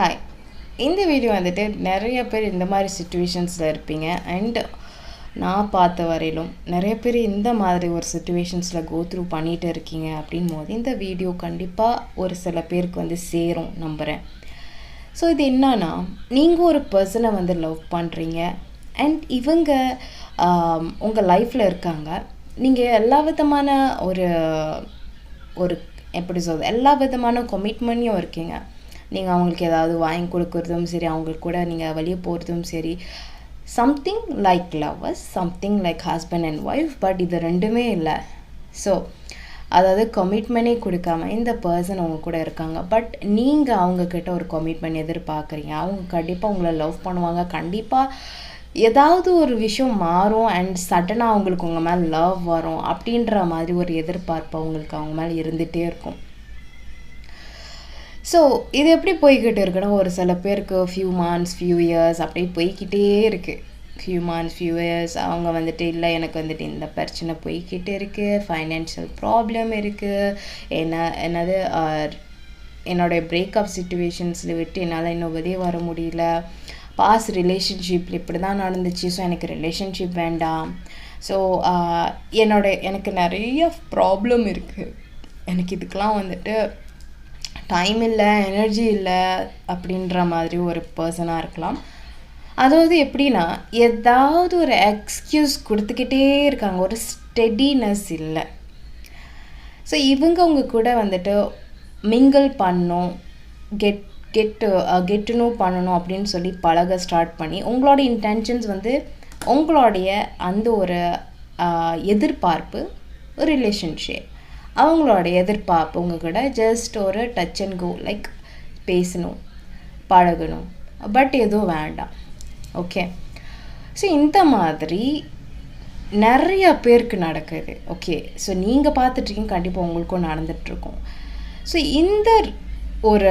Hi இந்த video வந்துட்டு நிறைய பேர் இந்த மாதிரி சுச்சுவேஷன்ஸில் இருப்பீங்க. அண்ட் நான் பார்த்த வரையிலும் நிறைய பேர் இந்த மாதிரி ஒரு சுச்சுவேஷன்ஸில் கோ த்ரூ பண்ணிகிட்டு இருக்கீங்க அப்படின் போது இந்த வீடியோ கண்டிப்பாக ஒரு சில பேருக்கு வந்து சேரும் நம்புகிறேன் ஸோ இது என்னன்னா நீங்கள் ஒரு பர்சனை வந்து லவ் பண்ணுறீங்க அண்ட் இவங்க உங்கள் லைஃப்பில் இருக்காங்க. நீங்கள் எல்லா விதமான ஒரு ஒரு எப்படி சொல்கிறது எல்லா விதமான கொமிட்மெண்ட்டையும் இருக்கீங்க. நீங்கள் அவங்களுக்கு ஏதாவது வாங்கி கொடுக்குறதும் சரி அவங்களுக்கு கூட நீங்கள் வெளியே போகிறதும் சரி something like lovers something like husband and wife but இது ரெண்டுமே இல்லை. ஸோ அதாவது கமிட்மெண்ட்டே கொடுக்காம இந்த பர்சன் அவங்க கூட இருக்காங்க. பட் நீங்கள் அவங்கக்கிட்ட ஒரு கமிட்மெண்ட் எதிர்பார்க்குறீங்க. அவங்க கண்டிப்பாக உங்களை லவ் பண்ணுவாங்க. கண்டிப்பாக ஏதாவது ஒரு விஷயம் மாறும் அண்ட் சடனாக அவங்களுக்கு உங்கள் மேலே லவ் வரும் அப்படின்ற மாதிரி ஒரு எதிர்பார்ப்பு அவங்களுக்கு அவங்க மேலே இருந்துகிட்டே இருக்கும். ஸோ இது எப்படி போய்கிட்டு இருக்குன்னா ஒரு சில பேருக்கு ஃபியூ மந்த்ஸ் ஃபியூ இயர்ஸ் அப்படியே போய்கிட்டே இருக்குது ஃபியூ மந்த்ஸ் ஃபியூ இயர்ஸ் அவங்க வந்துட்டு இல்லை எனக்கு வந்துட்டு இந்த பிரச்சனை போய்கிட்டே இருக்குது ஃபைனான்ஷியல் ப்ராப்ளம் இருக்குது என்ன என்னது என்னோடய பிரேக்கப் சுச்சுவேஷன்ஸில் விட்டு என்னால் இன்னும் வெளியே வர முடியல. பாஸ் ரிலேஷன்ஷிப் இப்படி தான் நடந்துச்சு. ஸோ எனக்கு ரிலேஷன்ஷிப் வேண்டாம். ஸோ என்னோட எனக்கு நிறைய ப்ராப்ளம் இருக்குது எனக்கு இதுக்கெலாம் வந்துட்டு டைம் இல்லை எனர்ஜி இல்லை அப்படின்ற மாதிரி ஒரு பர்சனாக இருக்கலாம். அதாவது எப்படின்னா ஏதாவது ஒரு எக்ஸ்கியூஸ் கொடுத்துக்கிட்டே இருக்காங்க. ஒரு ஸ்டெடினஸ் இல்லை. ஸோ இவங்கவுங்க கூட வந்துட்டு மிங்கிள் பண்ணும் கெட் கெட்டு கெட்டுனும் பண்ணணும் அப்படின்னு சொல்லி பழக ஸ்டார்ட் பண்ணி உங்களோட இன்டென்ஷன்ஸ் வந்து உங்களுடைய அந்த ஒரு எதிர்பார்ப்பு ஒரு ரிலேஷன்ஷிப் அவங்களோட எதிர்பார்ப்பு உங்ககிட்ட ஜஸ்ட் ஒரு டச் அண்ட் கோ லைக் பேசணும் பழகணும். பட் எதுவும் வேண்டாம். ஓகே ஸோ இந்த மாதிரி நிறைய பேருக்கு நடக்குது. ஓகே ஸோ நீங்கள் பார்த்துட்ருக்கீங்க கண்டிப்பாக உங்களுக்கும் நடந்துகிட்ருக்கோம் ஸோ இந்த ஒரு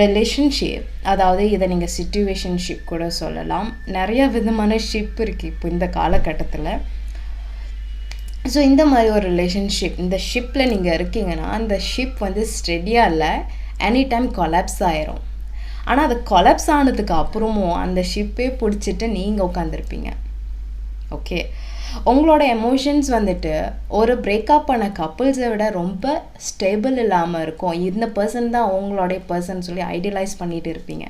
ரிலேஷன்ஷிப் அதாவது இதை நீங்கள் சுச்சுவேஷன்ஷிப் கூட சொல்லலாம். நிறைய விதமான ஷிப் இருக்குது இப்போ இந்த காலகட்டத்தில். ஸோ இந்த மாதிரி ஒரு ரிலேஷன்ஷிப் இந்த ஷிப்பில் நீங்கள் இருக்கீங்கன்னா அந்த ஷிப் வந்து ஸ்டெடியாக இல்லை. எனி டைம் கொலாப்ஸ் ஆயிரும். ஆனால் அது கொலாப்ஸ் ஆனதுக்கு அப்புறமும் அந்த ஷிப்பே பிடிச்சிட்டு நீங்கள் உட்காந்துருப்பீங்க ஓகே உங்களோட எமோஷன்ஸ் வந்துட்டு ஒரு பிரேக்கப் பண்ண கப்புள்ஸை விட ரொம்ப ஸ்டேபிள் இல்லாமல் இருக்கும். இந்த பர்சன் தான் உங்களோடைய பர்சன் சொல்லி ஐடியலைஸ் பண்ணிட்டு இருப்பீங்க.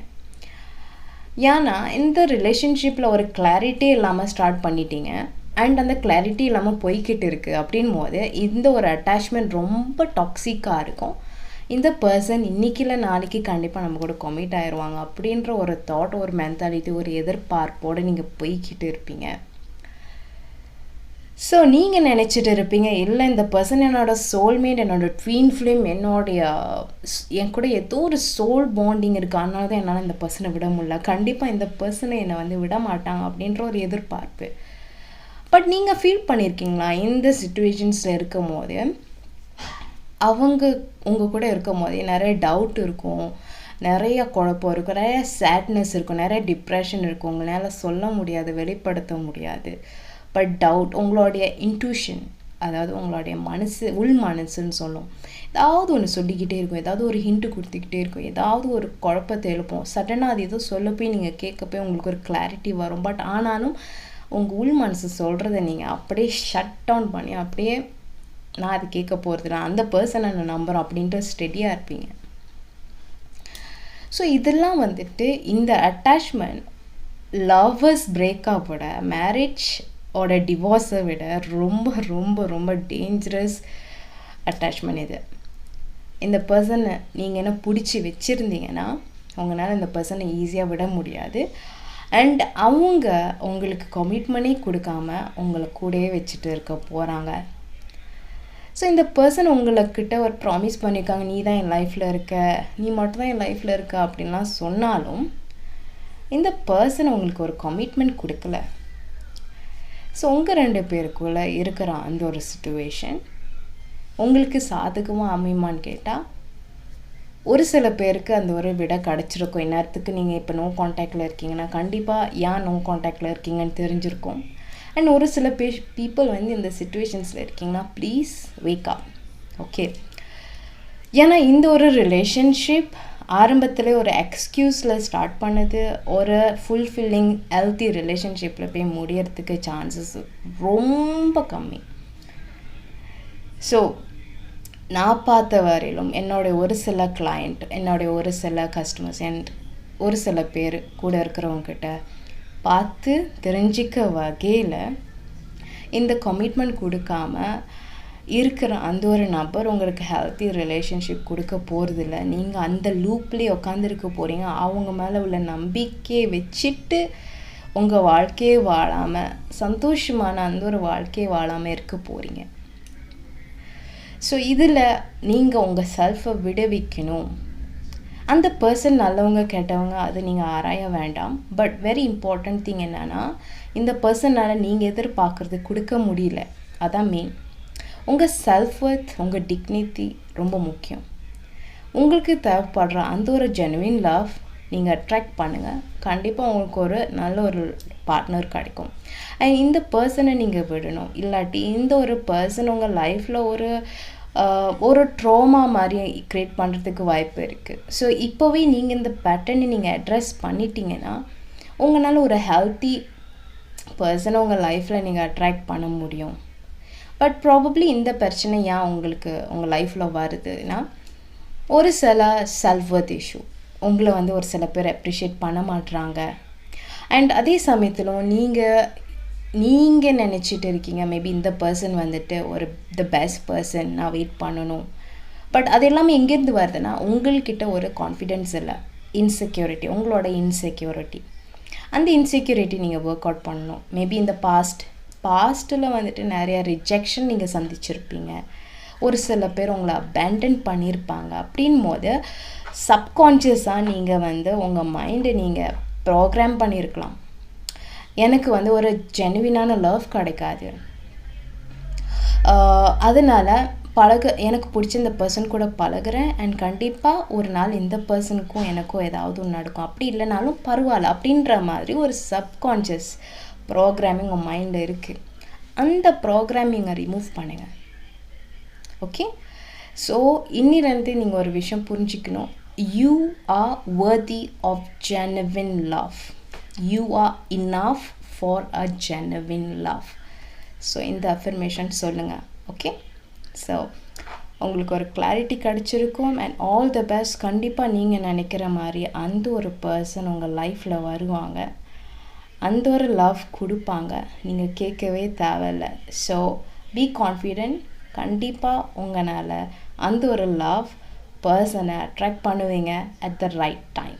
ஏன்னா இந்த ரிலேஷன்ஷிப்பில் ஒரு கிளாரிட்டி இல்லாமல் ஸ்டார்ட் பண்ணிட்டீங்க. அண்ட் அந்த கிளாரிட்டி இல்லாமல் போய்கிட்டு இருக்குது அப்படின் போது இந்த ஒரு அட்டாச்மெண்ட் ரொம்ப டாக்ஸிக்காக இருக்கும். இந்த பர்சன் இன்றைக்கில நாளைக்கு கண்டிப்பாக நம்ம கூட கொமிட் ஆயிடுவாங்க அப்படின்ற ஒரு தாட் ஒரு மென்டாலிட்டி ஒரு எதிர்பார்ப்போடு நீங்கள் போய்கிட்டு இருப்பீங்க. ஸோ நீங்கள் நினச்சிட்டு இருப்பீங்க இல்லை இந்த பர்சன் என்னோட சோல்மேட் என்னோட ட்வீன் ஃபிலிம் என்னுடைய என் கூட ஏதோ ஒரு சோல் பாண்டிங் இருக்குது அதனால தான் என்னால் இந்த பர்சனை விட முடியல. கண்டிப்பாக இந்த பர்சனை என்னை வந்து விட மாட்டாங்க அப்படின்ற ஒரு எதிர்பார்ப்பு. பட் நீங்கள் ஃபீல் பண்ணியிருக்கீங்களா இந்த சுச்சுவேஷன்ஸில் இருக்கும் போது அவங்க உங்கள் கூட இருக்கும் போதே நிறைய டவுட் இருக்கும். நிறைய குழப்பம் இருக்கும். நிறைய சேட்னஸ் இருக்கும். நிறைய டிப்ரெஷன் இருக்கும். உங்களால் சொல்ல முடியாது வெளிப்படுத்த முடியாது. பட் டவுட் உங்களுடைய இன்ட்யூஷன் அதாவது உங்களுடைய மனசு உள் மனசுன்னு சொல்லும். ஏதாவது ஒன்று சொல்லிக்கிட்டே இருக்கும். ஏதாவது ஒரு ஹிண்ட்டு கொடுத்துக்கிட்டே இருக்கும். ஏதாவது ஒரு குழப்பத்தை எழுப்போம். சடனாக அது ஏதோ சொல்ல போய் நீங்கள் கேட்க போய் உங்களுக்கு ஒரு கிளாரிட்டி வரும். பட் ஆனாலும் உங்கள் உள் மனசு சொல்கிறத நீங்கள் அப்படியே ஷட் டவுன் பண்ணி அப்படியே நான் அது கேட்க போகிறது நான் அந்த பர்சனை நான் நம்புகிறேன் அப்படின்ற ஸ்டெடியாக இருப்பீங்க. ஸோ இதெல்லாம் வந்துட்டு இந்த அட்டாச்மெண்ட் லவ்வர்ஸ் பிரேக்கப்போட மேரேஜ் ஓட டிவோர்ஸை விட ரொம்ப ரொம்ப ரொம்ப டேஞ்சரஸ் அட்டாச்மெண்ட் இது. இந்த பர்சனை நீங்கள் என்ன பிடிச்சி வச்சுருந்தீங்கன்னா உங்களால் இந்த பர்சனை ஈஸியாக விட முடியாது. அண்ட் அவங்க உங்களுக்கு கமிட்மெண்ட்டே கொடுக்காம உங்களை கூடயே வச்சுட்டு இருக்க போகிறாங்க ஸோ இந்த பர்சன் உங்களுக்கிட்ட ஒரு ப்ராமிஸ் பண்ணியிருக்காங்க நீ தான் என் லைஃப்பில் இருக்க நீ மட்டும்தான் என் லைஃப்பில் இருக்க அப்படின்லாம் சொன்னாலும் இந்த பர்சன் உங்களுக்கு ஒரு கமிட்மெண்ட் கொடுக்கல. ஸோ உங்கள் ரெண்டு பேருக்குள்ளே இருக்கிற அந்த ஒரு சுச்சுவேஷன் உங்களுக்கு சாதகமாக அமையுமான்னு கேட்டால் ஒரு சில பேருக்கு அந்த ஒரு விட கிடச்சிருக்கும். இந்நேரத்துக்கு நீங்கள் இப்போ நோ காண்டாக்டில் இருக்கீங்கன்னா கண்டிப்பாக ஏன் நோ காண்டாக்டில் இருக்கீங்கன்னு தெரிஞ்சிருக்கும். அண்ட் ஒரு சில பே பீப்புள் வந்து இந்த சுச்சுவேஷன்ஸில் இருக்கீங்கன்னா ப்ளீஸ் வேக் அப் ஓகே ஏன்னா இந்த ஒரு ரிலேஷன்ஷிப் ஆரம்பத்தில் ஒரு எக்ஸ்கியூஸில் ஸ்டார்ட் பண்ணது. ஒரு ஃபுல்ஃபில்லிங் ஹெல்த்தி ரிலேஷன்ஷிப்பில் போய் முடியறதுக்கு சான்சஸ் ரொம்ப கம்மி. ஸோ நான் பார்த்த வரையிலும் என்னுடைய ஒரு சில கிளையண்ட் என்னுடைய ஒரு சில கஸ்டமர்ஸ் அண்ட் ஒரு சில பேர் கூட இருக்கிறவங்கக்கிட்ட பார்த்து தெரிஞ்சிக்க வகையில் இந்த கமிட்மெண்ட் கொடுக்காம இருக்கிற அந்த ஒரு நபர் உங்களுக்கு ஹெல்த்தி ரிலேஷன்ஷிப் கொடுக்க போகிறதில்ல நீங்கள் அந்த லூப்லேயே உட்காந்துருக்க போகிறீங்க அவங்க மேலே உள்ள நம்பிக்கையை வச்சுட்டு உங்கள் வாழ்க்கையே வாழாமல் சந்தோஷமான அந்த ஒரு வாழ்க்கையை வாழாமல் இருக்க போகிறீங்க ஸோ இதில் நீங்கள் உங்கள் செல்ஃபை விடுவிக்கணும். அந்த பர்சன் நல்லவங்க கெட்டவங்க அது நீங்கள் ஆராய வேண்டாம். பட் வெரி இம்பார்ட்டண்ட் திங் என்னென்னா இந்த பர்சனால் நீங்கள் எதிர்பார்க்குறது கொடுக்க முடியல. அதான் மெயின் உங்கள் செல்ஃப் ஒர்த் உங்கள் டிக்னிட்டி ரொம்ப முக்கியம். உங்களுக்கு தேவைப்படுற அந்த ஒரு ஜெனுவின் லவ் நீங்கள் அட்ராக்ட் பண்ணுங்கள் கண்டிப்பாக உங்களுக்கு ஒரு நல்ல ஒரு பார்ட்னர் கிடைக்கும். அண்ட் இந்த பர்சனை நீங்கள் விடணும். இல்லாட்டி இந்த ஒரு பர்சன் உங்கள் லைஃப்பில் ஒரு ஒரு ட்ரோமா மாதிரி க்ரியேட் பண்ணுறதுக்கு வாய்ப்பு இருக்குது ஸோ இப்போவே நீங்கள் இந்த பேட்டர்னை நீங்கள் அட்ரஸ் பண்ணிட்டீங்கன்னா உங்களால் ஒரு ஹெல்த்தி பர்சனை உங்கள் லைஃப்பில் நீங்கள் அட்ராக்ட் பண்ண முடியும். பட் ப்ராபப்ளி இந்த பிரச்சனை ஏன் உங்களுக்கு உங்கள் லைஃப்பில் வருதுன்னா ஒரு சில செல்வர்த் இஷ்யூ உங்களை வந்து ஒரு சில பேர் அப்ரிஷியேட் பண்ண மாட்றாங்க. அண்ட் அதே சமயத்தில் நீங்கள் நீங்கள் நினச்சிட்டு இருக்கீங்க மேபி இந்த பர்சன் வந்துட்டு ஒரு த பெஸ்ட் பர்சன் நான் வெயிட் பண்ணணும். பட் அது எல்லாமே எங்கேருந்து வருதுன்னா உங்கள்கிட்ட ஒரு கான்ஃபிடென்ஸ் இல்லை. இன்செக்யூரிட்டி உங்களோட இன்செக்யூரிட்டி அந்த இன்செக்யூரிட்டி நீங்கள் ஒர்க் அவுட் பண்ணணும். மேபி இந்த பாஸ்ட் பாஸ்ட்டில் வந்துட்டு நிறையா ரிஜெக்ஷன் நீங்கள் சந்திச்சிருப்பீங்க. ஒரு சில பேர் உங்களை அபேண்டன் பண்ணியிருப்பாங்க. அப்படின் போது சப்கான்ஷியஸாக நீங்கள் வந்து உங்கள் மைண்டை நீங்கள் ப்ரோக்ராம் பண்ணியிருக்கலாம் எனக்கு வந்து ஒரு ஜெனுவினான லவ் கிடைக்காது. அதனால் பழக எனக்கு பிடிச்ச இந்த பர்சன் கூட பழகுறேன் அண்ட் கண்டிப்பாக ஒரு நாள் இந்த பர்சனுக்கும் எனக்கும் ஏதாவது ஒன்று நடக்கும். அப்படி இல்லைனாலும் பரவாயில்ல அப்படின்ற மாதிரி ஒரு சப்கான்ஷியஸ் ப்ரோக்ராமிங் உங்கள் மைண்டில் இருக்குது அந்த ப்ரோக்ராமிங்கை ரிமூவ் பண்ணுங்கள் ஓகே ஸோ இன்னிலேருந்து நீங்கள் ஒரு விஷயம் புரிஞ்சுக்கணும். You are worthy of genuine love. You are enough for a genuine love. So இந்த அஃபர்மேஷன் சொல்லுங்கள் ஓகே ஸோ உங்களுக்கு ஒரு கிளாரிட்டி கிடச்சிருக்கும் அண்ட் ஆல் த பெஸ்ட் கண்டிப்பாக நீங்கள் நினைக்கிற மாதிரி அந்த ஒரு பர்சன் உங்கள் லைஃப்பில் வருவாங்க. அந்த ஒரு லவ் கொடுப்பாங்க. நீங்கள் கேட்கவே தேவையில்ல. ஸோ பி கான்ஃபிடென்ட் கண்டிப்பாக உங்களால் அந்த ஒரு லவ் பர்சனை அட்ராக்ட் பண்ணுவீங்க அட் த ரைட் டைம்